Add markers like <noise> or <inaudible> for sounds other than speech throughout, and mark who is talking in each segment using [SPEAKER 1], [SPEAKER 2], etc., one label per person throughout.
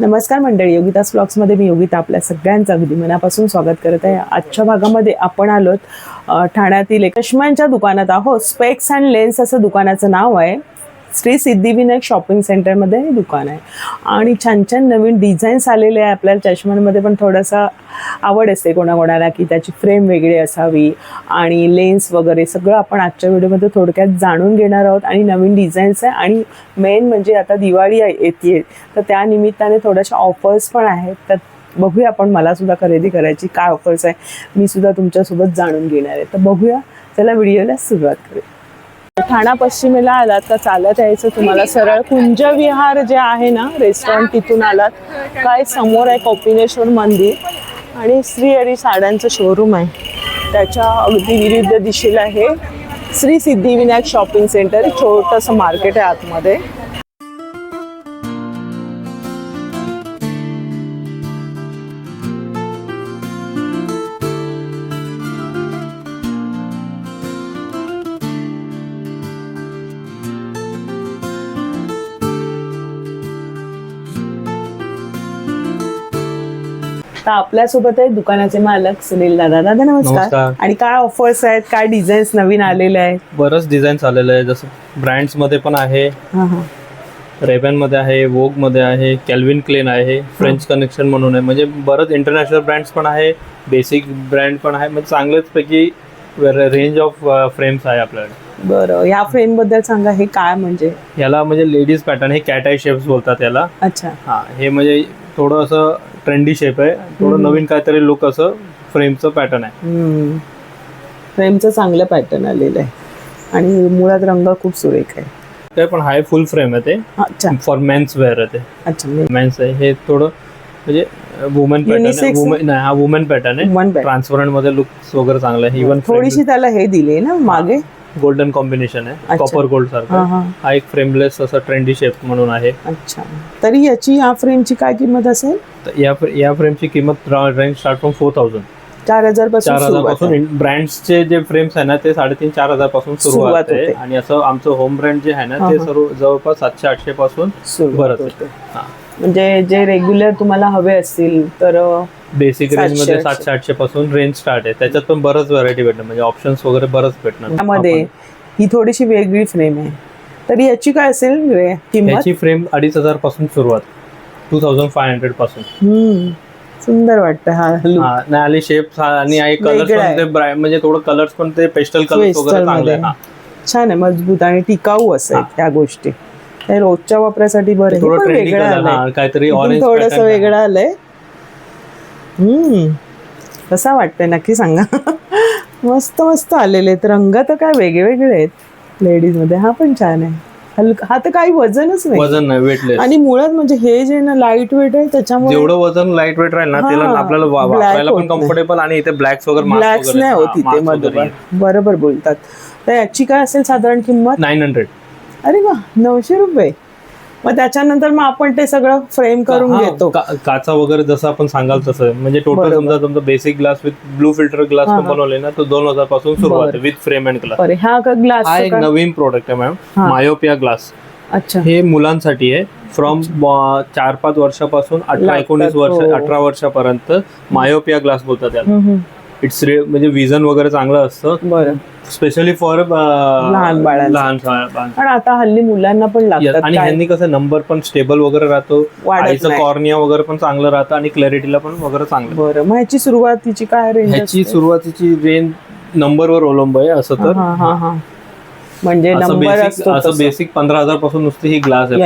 [SPEAKER 1] नमस्कार मंडळी योगितास ब्लॉग्समध्ये मी योगिता आपल्या सगळ्यांचं अगदी मनापासून स्वागत करत आहे. आजच्या भागामध्ये आपण आलोत ठाण्यातील चष्म्यांच्या दुकानात आहोत स्पेक्स अँड लेन्स असं दुकानाचं नाव आहे. श्री सिद्धिविनायक शॉपिंग सेंटरमध्ये हे दुकान आहे. आणि छान छान नवीन डिझाईन्स आलेले आहे. आपल्याला चष्म्यांमध्ये पण थोडासा आवड असते कोणाकोणाला की त्याची फ्रेम वेगळी असावी आणि लेन्स वगैरे सगळं आपण आजच्या व्हिडिओमध्ये थोडक्यात जाणून घेणार आहोत. आणि नवीन डिझाईन्स आहे आणि मेन म्हणजे आता दिवाळी येते. तर त्या निमित्ताने थोड्याशा ऑफर्स पण आहेत. तर बघूया आपण मला सुद्धा खरेदी करायची काय ऑफर्स आहे. मी सुद्धा तुमच्यासोबत जाणून घेणार आहे. तर बघूया चला व्हिडिओला सुरुवात करूया. ठाणा पश्चिमेला आलात का चालत यायचं तुम्हाला? सरळ कुंज विहार जे आहे ना रेस्टॉरंट तिथून आलात. काय समोर आहे कोपिनेश्वर मंदिर आणि श्री हरी साड्यांचं शोरूम आहे. त्याच्या अगदी विरुद्ध दिशेला आहे श्री सिद्धिविनायक शॉपिंग सेंटर छोटंसं मार्केट आहे आतमध्ये. तर आपल्यासोबत आहे दुकानाचे मालक सुनील दादा. दादा नमस्कार.
[SPEAKER 2] नमस्कार.
[SPEAKER 1] आणि काय ऑफर्स आहेत? काय डिझाईन्स नवीन आलेले आहेत?
[SPEAKER 2] बरंच डिझाईन्स आलेलं आहे जसं ब्रँड्समध्ये पण आहे.
[SPEAKER 1] हा हा.
[SPEAKER 2] रेबॅनमध्ये आहे वोगमध्ये आहे कॅल्विन क्लेन आहे फ्रेंच कनेक्शन म्हणून आहे. म्हणजे बरंच इंटरनॅशनल ब्रँड्स पण आहे बेसिक ब्रँड पण आहे. म्हणजे चांगलेच पैकी रेंज ऑफ फ्रेम्स आहे आपल्याकडे.
[SPEAKER 1] बरं. ह्या फ्रेमबद्दल सांगा हे काय म्हणजे?
[SPEAKER 2] याला म्हणजे लेडीज पॅटर्न हे कॅट आय शेप्स बोलतात याला.
[SPEAKER 1] अच्छा.
[SPEAKER 2] हा हे म्हणजे थोडं असं ट्रेंडी शेप आहे. थोडं नवीन काहीतरी लुक असं फ्रेमचं पॅटर्न आहे.
[SPEAKER 1] फ्रेमचं चांगलं पॅटर्न आलेलं आहे. आणि मुळात रंग खूप सुरेख आहे.
[SPEAKER 2] ते पण हाय फुल फ्रेम आहे ते.
[SPEAKER 1] अच्छा.
[SPEAKER 2] फॉर मेन्स वेअर आहे ते.
[SPEAKER 1] अच्छा
[SPEAKER 2] मेन्स आहे. हे थोडं म्हणजे वुमन पॅटर्न
[SPEAKER 1] Unisex
[SPEAKER 2] आहे वुमन नाही हा वुमन पॅटर्न आहे.
[SPEAKER 1] Woman pattern.
[SPEAKER 2] ट्रान्सपरंटमध्ये लुक्स वगैरे चांगलं आहे. इव्हन
[SPEAKER 1] थोडीशी त्याला हे दिली ना मागे.
[SPEAKER 2] गोल्डन कॉम्बिनेशन आहे. कॉपर गोल्ड सारखं
[SPEAKER 1] हा
[SPEAKER 2] एक फ्रेमलेस असं ट्रेंडी शेप म्हणून आहे
[SPEAKER 1] अच्छा तरी याची या फ्रेमची काय किंमत असेल
[SPEAKER 2] या या फ्रेमची किंमत range start from four thousand
[SPEAKER 1] चार हजारपासून
[SPEAKER 2] चार हजार. पासून ब्रँड्सचे जे फ्रेम्स आहे ना ते साडेतीन चार हजारपासून
[SPEAKER 1] सुरुवात
[SPEAKER 2] आहे
[SPEAKER 1] होते.
[SPEAKER 2] आणि असं आमचं होम ब्रँड जे आहे ना ते. सर्व जवळपास सातशे आठशे पासून बरंच
[SPEAKER 1] होते. म्हणजे जे रेग्युलर तुम्हाला हवे असतील तर
[SPEAKER 2] बेसिक
[SPEAKER 1] रेंजमध्ये.
[SPEAKER 2] सातशे आठशे. पासून रेंज स्टार्ट आहे. त्याच्यात पण बरंच व्हरायटी भेटणार. म्हणजे ऑप्शन्स वगैरे बरंच भेटणार.
[SPEAKER 1] त्यामध्ये ही थोडीशी वेगळी फ्रेम आहे. तरी याची काय असेल
[SPEAKER 2] याची फ्रेम अडीच हजारपासून सुरुवात. टू थाउजंड फाय
[SPEAKER 1] हंड्रेडपासून. सुंदर वाटतं हा
[SPEAKER 2] नाही आणि शेप आणि ब्राय- म्हणजे थोडं कलर्स पण ते पेस्टल
[SPEAKER 1] Pastel
[SPEAKER 2] वगैरे चांगले.
[SPEAKER 1] छान आहे मजबूत आणि टिकाऊ असं
[SPEAKER 2] हा.
[SPEAKER 1] त्या गोष्टी. हे रोजच्या वापरासाठी बरं हे
[SPEAKER 2] थोडं
[SPEAKER 1] पण वेगळं
[SPEAKER 2] काहीतरी
[SPEAKER 1] थोडस वेगळं आलंय. हम्म. कसा वाटतंय नक्की सांगा. <laughs> मस्त मस्त आलेले आहेत. रंग तर काय वेगळे वेगळे आहेत. लेडीजमध्ये. हा पण छान आहे. हलका हा तर काही वजनच नाही.
[SPEAKER 2] वजन नाही वेटलेस
[SPEAKER 1] आणि मुळात म्हणजे हे जे ना लाइट वेट आहे त्याच्यामुळे
[SPEAKER 2] जेवढं वजन लाइट वेट राहील ना त्याला
[SPEAKER 1] हा,
[SPEAKER 2] आपल्याला वा-
[SPEAKER 1] black
[SPEAKER 2] वापरायला
[SPEAKER 1] होत
[SPEAKER 2] पण
[SPEAKER 1] नाही.
[SPEAKER 2] कम्फर्टेबल आणि इथे ब्लॅक्स वगैरे
[SPEAKER 1] ब्लॅक्स नाही होती ते मधोमध बरोबर बोलतात. तर याची काय असेल साधारण किंमत?
[SPEAKER 2] नाईन हंड्रेड
[SPEAKER 1] अरे वा नऊशे रुपये मग त्याच्यानंतर मग आपण ते सगळं फ्रेम करून घेतो
[SPEAKER 2] काचा वगैरे जसं आपण सांगाल तसं म्हणजे टोटल
[SPEAKER 1] बरोबर.
[SPEAKER 2] समजा तुमचा basic glass with blue filter glass पण. बनवले ना तो दोन हजारपासून सुरुवात आहे. विथ फ्रेम अँड ग्लास
[SPEAKER 1] अरे हा का ग्लास
[SPEAKER 2] हा एक नवीन प्रोडक्ट आहे मॅम
[SPEAKER 1] हा.
[SPEAKER 2] मायोपिया ग्लास
[SPEAKER 1] अच्छा
[SPEAKER 2] हे मुलांसाठी आहे फ्रॉम चार पाच वर्षापासून अठरा
[SPEAKER 1] लागतात,
[SPEAKER 2] एकोणीस वर्ष
[SPEAKER 1] हो.
[SPEAKER 2] अठरा वर्षापर्यंत मायोपिया ग्लास बोलतात त्याला
[SPEAKER 1] हम्म, हम्म.
[SPEAKER 2] इट्स म्हणजे विजन वगैरे चांगलं असतं
[SPEAKER 1] बरं
[SPEAKER 2] स्पेशली फॉर
[SPEAKER 1] लहान बाळांचं.
[SPEAKER 2] लहान.
[SPEAKER 1] पण आता हल्ली मुलांना पण
[SPEAKER 2] Yes,
[SPEAKER 1] लागतात
[SPEAKER 2] आणि
[SPEAKER 1] काय?
[SPEAKER 2] ह्यांनी कसं नंबर पण स्टेबल वगैरे राहतो
[SPEAKER 1] वाढत
[SPEAKER 2] आईचं
[SPEAKER 1] नाही.
[SPEAKER 2] कॉर्निया वगैरे पण चांगलं राहतं आणि क्लॅरिटीला पण वगैरे चांगलं
[SPEAKER 1] बरं मग ह्याची सुरुवातीची काय रेंज
[SPEAKER 2] ह्याची सुरुवातीची रेंज नंबरवर अवलंब आहे असं तर
[SPEAKER 1] हा हा हा म्हणजे नंबर
[SPEAKER 2] बेसिक
[SPEAKER 1] असतो
[SPEAKER 2] असं. बेसिक पंधरा हजारपासून नुसती ही ग्लास आहे?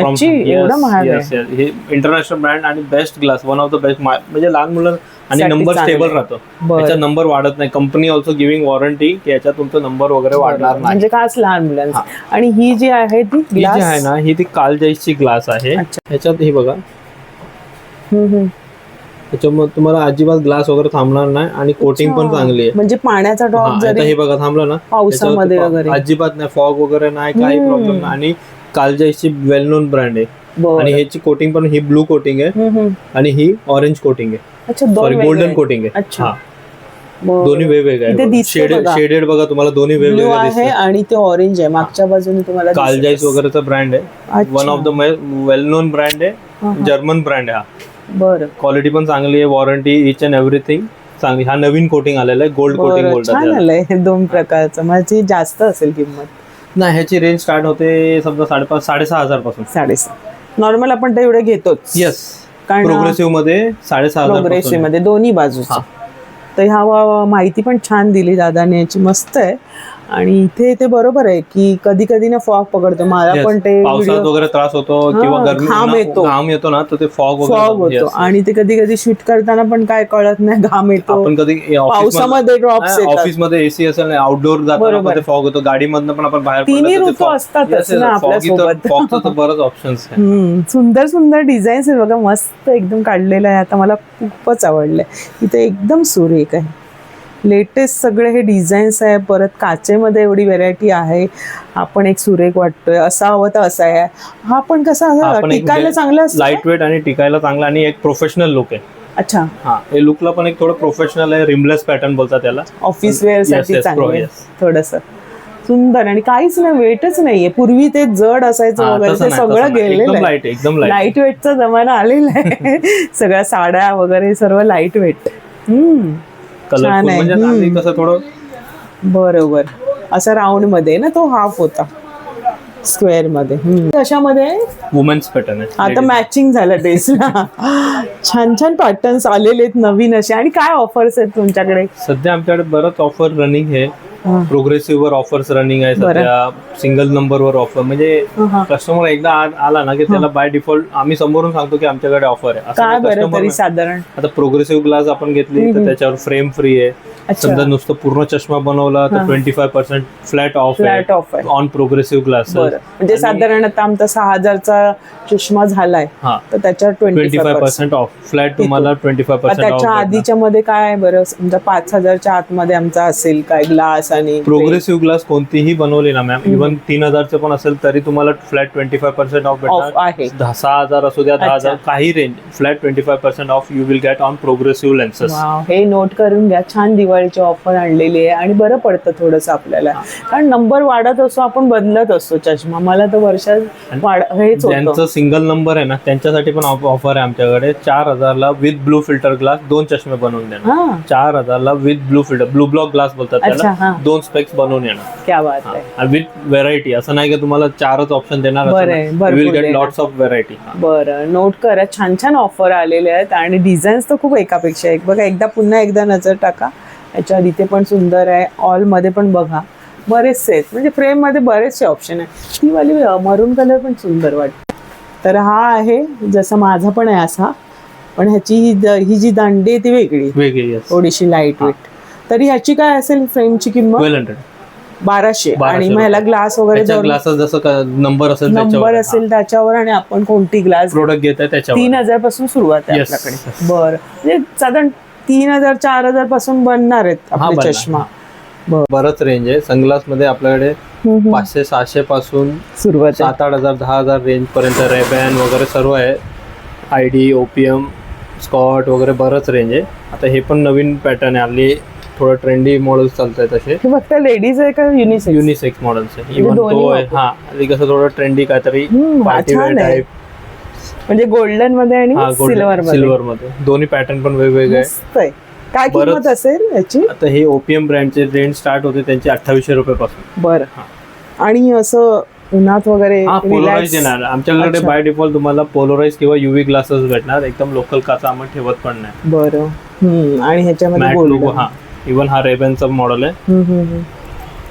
[SPEAKER 2] हे इंटरनॅशनल ब्रँड आणि best glass one of the best म्हणजे लहान मुलं आणि नंबर स्टेबल. राहतो
[SPEAKER 1] बरं.
[SPEAKER 2] याचा नंबर वाढत नाही कंपनी ऑल्सो गिव्हिंग वॉरंटी की याच्यात तुमचा नंबर वगैरे वाढणार नाही
[SPEAKER 1] म्हणजे खास लहान मुलांचं आणि ही जी आहे ती
[SPEAKER 2] जी
[SPEAKER 1] ग्लास
[SPEAKER 2] आहे ना ही ती कालजाईची ग्लास आहे. ह्याच्यात हे बघा. त्याच्यामुळे तुम्हाला अजिबात ग्लास वगैरे थांबणार नाही आणि कोटिंग पण. चांगली आहे
[SPEAKER 1] म्हणजे पाण्याचा ड्रॉप
[SPEAKER 2] आता हे बघा थांबलं ना
[SPEAKER 1] पावसामध्ये वगैरे.
[SPEAKER 2] अजिबात नाही फॉग वगैरे नाही काही. प्रॉब्लेम नाही आणि कालजाईची वेल नोन ब्रँड आहे. आणि ह्याची कोटिंग पण ही ब्लू कोटिंग आहे. आणि ही ऑरेंज कोटिंग आहे
[SPEAKER 1] अच्छा
[SPEAKER 2] सॉरी गोल्डन. कोटिंग आहे
[SPEAKER 1] अच्छा.
[SPEAKER 2] दोन्ही वेगवेगळे शेडेड
[SPEAKER 1] बघा.
[SPEAKER 2] शेडेड बघा तुम्हाला दोन्ही वेगवेगळे
[SPEAKER 1] आहे आणि ते ऑरेंज आहे मागच्या बाजूने तुम्हाला
[SPEAKER 2] कालजाईस. वगैरेचा ब्रँड आहे. One of the well known brand आहे जर्मन ब्रँड आहे हा
[SPEAKER 1] बरं.
[SPEAKER 2] क्वालिटी पण चांगली आहे वॉरंटी इच अँड एव्हरीथिंग चांगली. हा नवीन कोटिंग आलेला आहे गोल्ड कोटिंग
[SPEAKER 1] बरं छान. आलंय हे दोन प्रकारचं. माझी जास्त असेल किंमत?
[SPEAKER 2] नाही ह्याची रेंज स्टार्ट होते समजा साडेपाच साडेसहा हजारपासून.
[SPEAKER 1] साडेसहा. नॉर्मल आपण ते एवढे घेतोच.
[SPEAKER 2] येस
[SPEAKER 1] कारण
[SPEAKER 2] प्रोग्रेसिव्हमध्ये साडेसहा हजार
[SPEAKER 1] प्रोग्रेसिव्हमध्ये दोन्ही बाजूचा.
[SPEAKER 2] हा.
[SPEAKER 1] तर ह्या वा- माहिती पण छान दिली दादाने याची मस्त आहे. आणि इथे ते बरोबर आहे की कधी कधी ना फॉग पकडतो. मला. पण ते
[SPEAKER 2] पावसात वगैरे त्रास होतो किंवा
[SPEAKER 1] घाम येतो.
[SPEAKER 2] घाम येतो ना तर ते फॉग
[SPEAKER 1] फॉग होतो. आणि ते कधी कधी शूट करताना पण काय कळत नाही घाम येतो.
[SPEAKER 2] आपण कधी
[SPEAKER 1] पावसामध्ये ड्रॉप्स
[SPEAKER 2] ऑफिसमध्ये एसी असेल आउटडोर
[SPEAKER 1] बरोबर.
[SPEAKER 2] जाताना फॉग होतो. गाडीमधनं पण आपण बाहेर
[SPEAKER 1] तिन्ही ऋतू असतातच ना आपल्यासोबत.
[SPEAKER 2] तर बरंच
[SPEAKER 1] हम्म, सुंदर सुंदर डिझाईन्स आहे बघा. मस्त एकदम काढलेलं आहे. आता मला खूपच आवडलंय. इथे एकदम सुरेख आहे. लेटेस्ट सगळे हे डिझाईन्स आहे. परत काचेमध्ये एवढी व्हेरायटी आहे. हा पण एक सुरेख वाटतोय. असा हवं तर असा आहे. हा पण कसा टिकायला चांगला
[SPEAKER 2] लाइट वेट आणि टिकायला चांगला आणि एक प्रोफेशनल लुक आहे.
[SPEAKER 1] अच्छा.
[SPEAKER 2] हा हे लुकला पण एक थोडं प्रोफेशनल आहे. रिमलेस पॅटर्न बोलतात त्याला.
[SPEAKER 1] ऑफिस
[SPEAKER 2] वेअरसाठी
[SPEAKER 1] चांगलं. थोडस. सुंदर आणि काहीच नाही वेटच नाहीये. पूर्वी ते जड असायचं वगैरे ते सगळं. गेलेलं आहे.
[SPEAKER 2] लाइट एकदम लाइट
[SPEAKER 1] लाइट वेटचा जमाना आलेला आहे. <laughs> सगळ्या साड्या वगैरे सर्व लाइट वेट हम्म. छान आहे.
[SPEAKER 2] म्हणजे
[SPEAKER 1] हम्म.
[SPEAKER 2] आधी कसं थोडं
[SPEAKER 1] बरोबर. असा राऊंडमध्ये ना तो हाफ होता. स्क्वेअरमध्ये. हम्म. कशामध्ये
[SPEAKER 2] वुमेन्स पॅटर्न आहे.
[SPEAKER 1] आता मॅचिंग झालं ड्रेसला छान छान पॅटर्न्स आलेले आहेत नवीन असे. आणि काय ऑफर्स आहेत तुमच्याकडे?
[SPEAKER 2] सध्या आमच्याकडे बरंच ऑफर रनिंग आहे. प्रोग्रेसिव्ह वर ऑफर्स रनिंग आहे. सध्या. सिंगल नंबर वर ऑफर म्हणजे. कस्टमर एकदा आला ना की त्याला बाय डिफॉल्ट आम्ही समोरून सांगतो की आमच्याकडे ऑफर आहे. नाही.
[SPEAKER 1] साधारण.
[SPEAKER 2] आता प्रोग्रेसिव्ह ग्लास आपण घेतली तर त्याच्यावर फ्रेम फ्री आहे. समजा नुसतं पूर्ण चष्मा बनवला तर twenty five percent flat off
[SPEAKER 1] flat off आहे.
[SPEAKER 2] ऑन प्रोग्रेसिव्ह ग्लास
[SPEAKER 1] म्हणजे साधारण आता आमचा सहा हजारचा चष्मा झालाय तर त्याच्यावर
[SPEAKER 2] twenty five percent off flat तुम्हाला ट्वेंटी फाय पर्सेंट
[SPEAKER 1] त्याच्या आधीच्या मध्ये काय आहे बरं? समजा पाच हजारच्या आतमध्ये आमचा असेल काय ग्लास आणि
[SPEAKER 2] प्रोग्रेसिव्ह ग्लास कोणतीही बनवली ना मॅम इव्हन तीन हजारचे पण असेल तरी तुम्हाला flat twenty five percent off
[SPEAKER 1] आहे.
[SPEAKER 2] दहा सहा हजार असू द्या दहा. हजार काही range flat twenty five percent off you will get on progressive lenses
[SPEAKER 1] हे नोट करून घ्या. छान दिवाळीची ऑफर आणलेली आहे आणि बरं पडतं थोडस आपल्याला. कारण नंबर वाढत असतो आपण बदलत असतो चष्मा. मला तर वर्षात वाढ हेच होतं.
[SPEAKER 2] ज्यांचं सिंगल नंबर आहे ना त्यांच्यासाठी पण ऑफर आहे आमच्याकडे. चार हजारला विथ ब्लू फिल्टर ग्लास दोन चष्मे बनवून देणार. चार हजारला with blue filter blue block glass बोलतात. त्याला. दोन स्पेक्स बनवून येणार.
[SPEAKER 1] क्या बात आहे
[SPEAKER 2] विथ व्हेरायटी असं नाही की तुम्हाला चारच ऑप्शन देणार
[SPEAKER 1] बरं आहे,
[SPEAKER 2] यू
[SPEAKER 1] भरपूर
[SPEAKER 2] विल गेट
[SPEAKER 1] देणार.
[SPEAKER 2] लॉट्स ऑफ व्हेरायटी
[SPEAKER 1] बरं. नोट करा छान छान ऑफर आलेले आहेत आणि डिझाईन्स तर खूप एकापेक्षा एक बघा एकदा पुन्हा एकदा नजर टाका. याच्यावर इथे पण सुंदर आहे. ऑलमध्ये पण बघा. बरेचसे आहेत. म्हणजे फ्रेममध्ये बरेचसे ऑप्शन आहे ती वाली मरून कलर पण सुंदर वाटते. तर हा आहे जसा माझा पण आहे असा. पण ह्याची ही द- ही जी दांडी आहे ती वेगळी.
[SPEAKER 2] वेगळी
[SPEAKER 1] थोडीशी लाइट वेट तरी ह्याची काय असेल फ्रेमची किंमत?
[SPEAKER 2] Twelve hundred.
[SPEAKER 1] बाराशे. आणि मग ह्याला. ग्लास वगैरे
[SPEAKER 2] त्याच्या जसं नंबर असेल
[SPEAKER 1] नंबर असेल त्याच्यावर आणि आपण कोणती ग्लास
[SPEAKER 2] प्रोडक्ट घेत आहे त्याच्यावर.
[SPEAKER 1] तीन हजारपासून सुरुवात आहे
[SPEAKER 2] Yes.
[SPEAKER 1] आपल्याकडे. बर. म्हणजे साधारण तीन हजार चार हजारपासून बनणार आहेत
[SPEAKER 2] हा,
[SPEAKER 1] आपले
[SPEAKER 2] बनणार.
[SPEAKER 1] चष्मा.
[SPEAKER 2] बरंच रेंज आहे. सनग्लासमध्ये आपल्याकडे
[SPEAKER 1] हम्म, हम्म.
[SPEAKER 2] पाचशे सहाशे पासून
[SPEAKER 1] सुरुवात आहे.
[SPEAKER 2] सात आठ हजार दहा हजार रेंज पर्यंत रेबॅन वगैरे सर्व आहे. आय डी ओपीएम स्कॉट वगैरे बरंच रेंज आहे. आता हे पण नवीन पॅटर्न आहे. हल्ली थोडं ट्रेंडी मॉडेल्स चालत आहेत
[SPEAKER 1] हे फक्त लेडीज आहे का युनिसेक्स
[SPEAKER 2] युनिसेक्स मॉडेल्स आहे. इव्हन
[SPEAKER 1] दोन्ही
[SPEAKER 2] तो आहे
[SPEAKER 1] वापरू.
[SPEAKER 2] हा कसं थोडं ट्रेंडी काहीतरी
[SPEAKER 1] हम्म,
[SPEAKER 2] पार्टी
[SPEAKER 1] छान आहे.
[SPEAKER 2] टाईप
[SPEAKER 1] म्हणजे गोल्डनमध्ये
[SPEAKER 2] हा
[SPEAKER 1] आणि सिल्वर मध्ये.
[SPEAKER 2] सिल्वर मध्ये. दोन्ही पॅटर्न पण वेगवेगळे आहे.
[SPEAKER 1] मस्त आहे. काय
[SPEAKER 2] बरंच-
[SPEAKER 1] किंमत असेल याची?
[SPEAKER 2] आता हे ओपीएम ब्रँडचे रेंज स्टार्ट होते त्यांचे अठ्ठावीसशे रुपये पासून.
[SPEAKER 1] बरं.
[SPEAKER 2] हा.
[SPEAKER 1] आणि असं उन्हात वगैरे
[SPEAKER 2] हा पोलोराईज
[SPEAKER 1] relax-
[SPEAKER 2] येणार. आमच्याकडे
[SPEAKER 1] अच्छा.
[SPEAKER 2] बाय डिफॉल्ट तुम्हाला पोलोराईज किंवा युव्ही ग्लासेस भेटणार. एकदम लोकल काचा आम्ही ठेवत पण नाही.
[SPEAKER 1] बरं. हम्म, आणि ह्याच्यामध्ये
[SPEAKER 2] मॅट
[SPEAKER 1] गोल्डन
[SPEAKER 2] लोगो हा. इव्हन हा रेबेनचा मॉडेल आहे.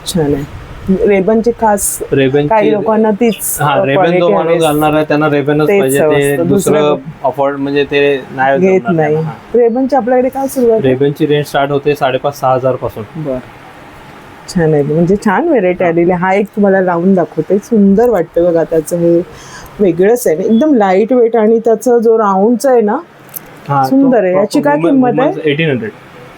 [SPEAKER 1] छान आहे रेबनची खास
[SPEAKER 2] रेबेन
[SPEAKER 1] काही लोकांना तीच
[SPEAKER 2] हा रेबेन जो माणूस घालणार आहे त्यांना रेबेनच
[SPEAKER 1] तेच
[SPEAKER 2] पाहिजे ते
[SPEAKER 1] असतं.
[SPEAKER 2] दुसरं
[SPEAKER 1] दुसरं
[SPEAKER 2] अफोर्ड म्हणजे ते नाही
[SPEAKER 1] घेत
[SPEAKER 2] जमणार
[SPEAKER 1] नाही
[SPEAKER 2] त्यांना.
[SPEAKER 1] रेबनची आपल्याकडे काय सुरुवात आहे?
[SPEAKER 2] रेबेनची रेंज स्टार्ट होते साडेपाच सहा हजारपासून
[SPEAKER 1] बर छान आहे म्हणजे छान व्हेरायटी आलेली. हा एक तुम्हाला लावून दाखवते सुंदर वाटतं बघा त्याचं हे वेगळंच आहे एकदम लाइट वेट आणि त्याचं जो राऊंडचा आहे ना सुंदर आहे. याची काय किंमत आहे?
[SPEAKER 2] एटीन हंड्रेड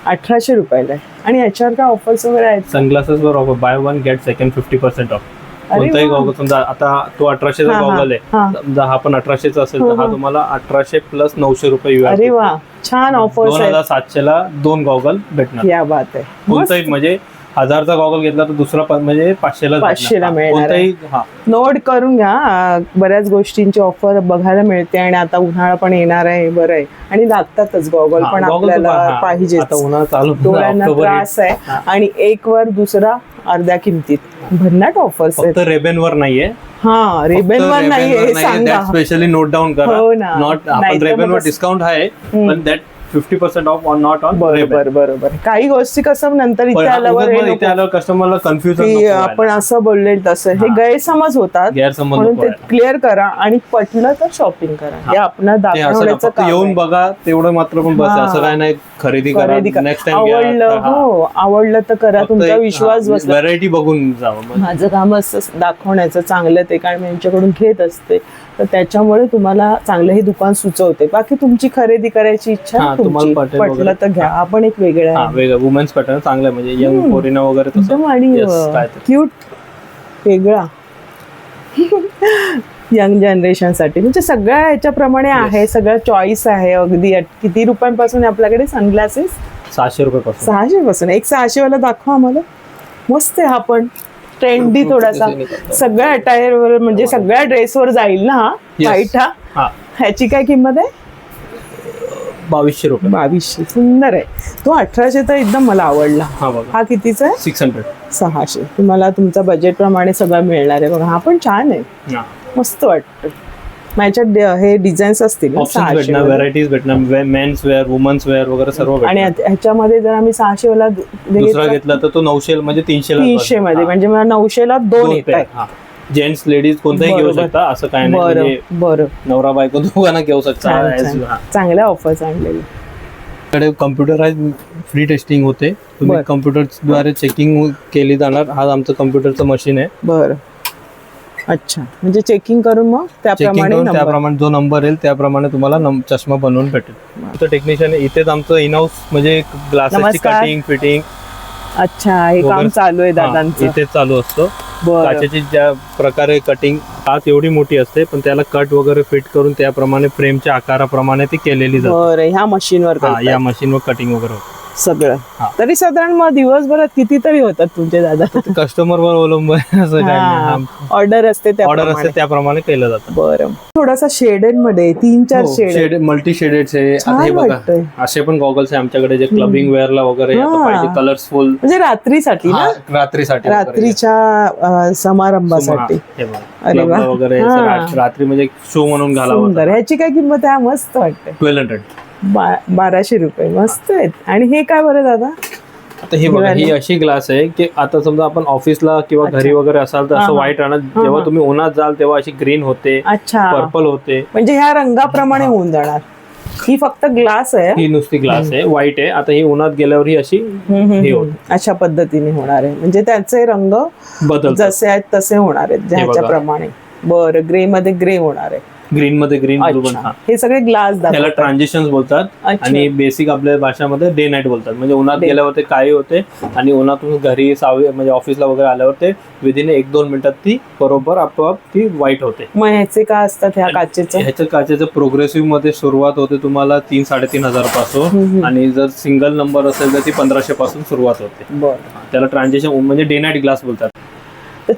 [SPEAKER 1] अठराशे रुपयाला आहे. आणि याच्यावर काय ऑफर्स वगैरे आहेत?
[SPEAKER 2] सनग्लासेस वर offer buy one get second fifty percent off कोणताही
[SPEAKER 1] वा.
[SPEAKER 2] गॉगल समजा आता तो अठराशेचा
[SPEAKER 1] हा, हा,
[SPEAKER 2] गॉगल
[SPEAKER 1] हा.
[SPEAKER 2] आहे समजा हा पण अठराशेचा असेल
[SPEAKER 1] हा,
[SPEAKER 2] तर हा
[SPEAKER 1] हा.
[SPEAKER 2] तुम्हाला अठराशे प्लस नऊशे रुपये UR
[SPEAKER 1] अरे वा. छान ऑफर्स
[SPEAKER 2] दोन
[SPEAKER 1] आहेत.
[SPEAKER 2] हजार सातशेला दोन गॉगल भेटणार.
[SPEAKER 1] या बात आहे.
[SPEAKER 2] कोणताही म्हणजे हजारचा गॉगल घेतला तर दुसरा प- म्हणजे पाचशेला
[SPEAKER 1] पाचशेला मिळणार आहे.
[SPEAKER 2] हा.
[SPEAKER 1] नोट करून घ्या. बऱ्याच गोष्टींची ऑफर बघायला मिळते आणि आता उन्हाळा पण येणार आहे बरं आहे. आणि लागतातच गॉगल पण आपल्याला पाहिजे
[SPEAKER 2] आता उन्हाळा चालू
[SPEAKER 1] डोळ्यांना
[SPEAKER 2] ऑक्टोबर
[SPEAKER 1] त्रास आहे. आणि एक वर दुसरा अर्ध्या किमतीत. भन्नाट ऑफर्स आहेत.
[SPEAKER 2] फक्त रेबेन वर नाहीये.
[SPEAKER 1] हा रेबेन वर नाही हे सांगा.
[SPEAKER 2] स्पेशली नोट डाऊन करा.
[SPEAKER 1] हो ना.
[SPEAKER 2] नॉट
[SPEAKER 1] नाहीतर
[SPEAKER 2] रेबेन वर
[SPEAKER 1] कसं-
[SPEAKER 2] डिस्काउंट आहे. पण that fifty percent off on not on
[SPEAKER 1] बरोबर बरोबर. काही गोष्टी कसं नंतर इथे आल्यावर हे
[SPEAKER 2] इथे
[SPEAKER 1] नको.
[SPEAKER 2] आल्यावर कस्टमरला कन्फ्युजन
[SPEAKER 1] आपण असं बोलले तसं. हे. गैरसमज होतात.
[SPEAKER 2] गैरसमज
[SPEAKER 1] म्हणून
[SPEAKER 2] नको
[SPEAKER 1] ते
[SPEAKER 2] व्हायला.
[SPEAKER 1] क्लिअर करा आणि पटलं तर शॉपिंग करा. हे. आपण
[SPEAKER 2] ते असं नाही,
[SPEAKER 1] दाखवण्याचं
[SPEAKER 2] फक्त
[SPEAKER 1] काम
[SPEAKER 2] येऊन
[SPEAKER 1] आहे.
[SPEAKER 2] बघा तेवढं मात्र पण बस. असं काय नाही. खरेदी करा.
[SPEAKER 1] खरेदी करा.
[SPEAKER 2] नेक्स्ट टाइम
[SPEAKER 1] आवडलं हो. आवडलं तर करा. तुमचा विश्वास बसला.
[SPEAKER 2] व्हरायटी बघून जावं.
[SPEAKER 1] माझं काम असं दाखवण्याचं चांगलं ते कारण मी यांच्याकडून घेत असते. तर त्याच्यामुळे तुम्हाला चांगलं हे दुकान सुचवते. बाकी तुमची खरेदी करायची इच्छा तुमची?
[SPEAKER 2] तुम्हाला पटेल.
[SPEAKER 1] तर घ्या. आपण एक वेगळं
[SPEAKER 2] हा
[SPEAKER 1] आहे.
[SPEAKER 2] वेगळं. वुमेन्स पॅटर्न चांगलं म्हणजे यंग पोरीना वगैरे तसं.
[SPEAKER 1] आणि. क्यूट वेगळा. <laughs> यंग जनरेशनसाठी. म्हणजे सगळ्या ह्याच्याप्रमाणे आहे. सगळं चॉईस आहे. अगदी किती रुपयांपासून आपल्याकडे सनग्लासेस
[SPEAKER 2] सहाशे रुपये
[SPEAKER 1] सहाशे पासून एक सहाशे वाला दाखवा आम्हाला. मस्त आहे हा पण. ट्रेंडी थोडासा. सगळ्या अटायर वर म्हणजे सगळ्या ड्रेसवर जाईल ना हा. व्हाईट हा? ह्याची काय किंमत आहे?
[SPEAKER 2] बावीसशे रुपये.
[SPEAKER 1] बावीसशे. सुंदर आहे. तो अठराशे तर एकदम मला आवडला.
[SPEAKER 2] हा बघा.
[SPEAKER 1] हा कितीचा आहे?
[SPEAKER 2] सिक्स हंड्रेड
[SPEAKER 1] सहाशे. तुम्हाला तुमच्या बजेट प्रमाणे सगळं मिळणार आहे. बघा हा पण छान आहे. मस्त वाटतं. माझ्यात डे- हे डिझाईन्स असतील ना
[SPEAKER 2] ऑप्शन
[SPEAKER 1] 600
[SPEAKER 2] भेटणार. व्हरायटीज भेटणार मेन्स वेअर वुमन्स वेअर वगैरे सर्व
[SPEAKER 1] आणि ह्याच्यामध्ये जर आम्ही सहाशे वाला
[SPEAKER 2] दुसरा
[SPEAKER 1] घेतला,
[SPEAKER 2] तर तो नऊशे म्हणजे तीनशे
[SPEAKER 1] तीनशे मध्ये म्हणजे मला नऊशेला दोन येत
[SPEAKER 2] जेंट्स लेडीज कोणताही घेऊ. शकता असं काय नाही
[SPEAKER 1] बरं
[SPEAKER 2] म्हणजे
[SPEAKER 1] बरं.
[SPEAKER 2] नवरा बायको दोघांना घेऊ शकता.
[SPEAKER 1] चांगल्या ऑफर्स आणलेले.
[SPEAKER 2] कडे कम्प्युटराइज फ्री टेस्टिंग होते. तुम्ही. कम्प्युटरद्वारे चेकिंग केली जाणार. हा आमचं कम्प्युटरचं मशीन आहे.
[SPEAKER 1] बरं. अच्छा. म्हणजे चेकिंग करून मग त्याप्रमाणे.
[SPEAKER 2] त्याप्रमाणे जो नंबर येईल त्याप्रमाणे तुम्हाला नम- चष्मा बनवून भेटेल. टेक्निशियन इथेच आमचं इनहाऊस म्हणजे ग्लासेसची
[SPEAKER 1] नमस्कार.
[SPEAKER 2] कटिंग फिटिंग
[SPEAKER 1] अच्छा हे काम
[SPEAKER 2] वगैरे.
[SPEAKER 1] चालू आहे दादांचं.
[SPEAKER 2] इथेच चालू असतो.
[SPEAKER 1] बरं.
[SPEAKER 2] काचेची ज्या प्रकारे कटिंग काच एवढी मोठी असते पण त्याला कट वगैरे फिट करून त्याप्रमाणे फ्रेमच्या आकाराप्रमाणे ती केलेली जाते.
[SPEAKER 1] बरं ह्या मशीनवर
[SPEAKER 2] हा या मशीनवर कटिंग वगैरे होतं.
[SPEAKER 1] सगळं. तरी साधारण मग दिवसभरात कितीतरी होतात तुमचे दादा.
[SPEAKER 2] कस्टमरवर अवलंबून आहे, असं
[SPEAKER 1] ऑर्डर असते
[SPEAKER 2] ऑर्डर. असते त्याप्रमाणे केलं जातं.
[SPEAKER 1] बरं. थोडासा शेडेडमध्ये तीन चार शेड.
[SPEAKER 2] मल्टी शेडेड हे बघा. असे पण गॉगल्स आहे आमच्याकडे जे क्लबिंग वेअरला वगैरे कलरफुल
[SPEAKER 1] म्हणजे रात्रीसाठी ना?
[SPEAKER 2] रात्रीसाठी.
[SPEAKER 1] रात्रीच्या समारंभासाठी. अरे.
[SPEAKER 2] वगैरे रात्री म्हणजे शो म्हणून घालावं
[SPEAKER 1] ह्याची काय किंमत आहे? मस्त वाटते
[SPEAKER 2] ट्वेल्व हंड्रेड
[SPEAKER 1] बा- बाराशे रुपये. मस्त आहेत. आणि हे काय बरं दादा?
[SPEAKER 2] आता हे बघा ही अशी ग्लास आहे की आता समजा आपण ऑफिसला किंवा घरी वगैरे असाल तर असं. व्हाईट राहणार जेव्हा तुम्ही उन्हात जाल तेव्हा अशी ग्रीन होते
[SPEAKER 1] अच्छा.
[SPEAKER 2] पर्पल होते.
[SPEAKER 1] म्हणजे ह्या रंगाप्रमाणे होऊन जाणार. ही फक्त ग्लास आहे
[SPEAKER 2] ही? नुसती ग्लास आहे व्हाईट आहे. आता ही उन्हात गेल्यावर ही अशी हे.
[SPEAKER 1] अशा पद्धतीने होणार आहे. म्हणजे त्याचे रंग
[SPEAKER 2] बदल
[SPEAKER 1] जसे आहेत तसे होणार आहेत. ज्याच्याप्रमाणे. बरं ग्रे मध्ये ग्रे होणार आहे.
[SPEAKER 2] ग्रीन मध्ये ग्रीन
[SPEAKER 1] अच्छा.
[SPEAKER 2] हा
[SPEAKER 1] हे सगळे ग्लास
[SPEAKER 2] त्याला
[SPEAKER 1] दाखवतात
[SPEAKER 2] ट्रान्झिशन बोलतात.
[SPEAKER 1] अच्छा.
[SPEAKER 2] आणि बेसिक आपल्या भाषामध्ये डे नाईट बोलतात. म्हणजे उन्हात गेल्यावर ते काळी होते आणि उन्हातून घरी सावे म्हणजे ऑफिसला वगैरे आल्यावर ते विदिन एक दोन मिनिटात ती बरोबर आपोआप ती व्हाईट होते.
[SPEAKER 1] मग ह्याचे काय असतात ह्या काचेचं?
[SPEAKER 2] ह्याच्या काचेचं प्रोग्रेसिव्हमध्ये सुरुवात होते तुम्हाला तीन साडेतीन हजारपासून आणि जर सिंगल नंबर असेल तर ती पंधराशे पासून सुरुवात होते.
[SPEAKER 1] बरं.
[SPEAKER 2] त्याला ट्रान्झॅक्शन म्हणजे डे नाईट ग्लास बोलतात.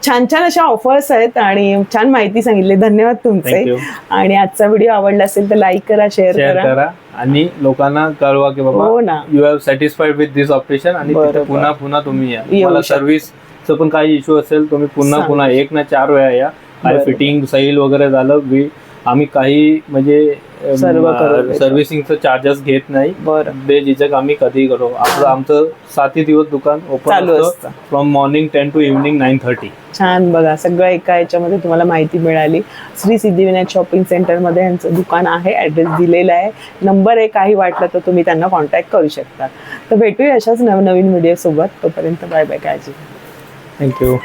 [SPEAKER 1] छान छान अशा ऑफर्स आहेत आणि छान माहिती सांगितली. धन्यवाद तुमचे. आणि आजचा व्हिडिओ आवडला असेल तर लाईक करा शेअर करा.
[SPEAKER 2] आणि लोकांना कळवा की बाबा
[SPEAKER 1] हो ना.
[SPEAKER 2] You have satisfied with this operation आणि पुन्हा पुन्हा तुम्ही या.
[SPEAKER 1] शकता.
[SPEAKER 2] सर्व्हिसचं पण काही इश्यू असेल तुम्ही पुन्हा. पुन्हा एक ना चार वेळा या. काय
[SPEAKER 1] बरोबर.
[SPEAKER 2] फिटिंग सैल वगैरे झालं आम्ही काही म्हणजे
[SPEAKER 1] सर्व करून देतो.
[SPEAKER 2] सर्व्हिसिंगचं चार्जेस घेत नाही.
[SPEAKER 1] बरं.
[SPEAKER 2] बेझिजक आम्ही कधी करू? आपलं आमचं सातही दिवस दुकान ओपन
[SPEAKER 1] चालू
[SPEAKER 2] असतं
[SPEAKER 1] असतं.
[SPEAKER 2] From morning ten to evening nine thirty
[SPEAKER 1] छान बघा सगळं एका याच्यामध्ये तुम्हाला माहिती मिळाली. श्री सिद्धिविनायक शॉपिंग सेंटरमध्ये यांचं दुकान आहे ॲड्रेस दिलेला आहे. नंबर आहे काही वाटलं तर तुम्ही त्यांना कॉन्टॅक्ट करू शकता. तर भेटूया अशाच नवनवीन व्हिडिओ सोबत. तोपर्यंत बाय बाय काळजी. घ्या.
[SPEAKER 2] थँक्यू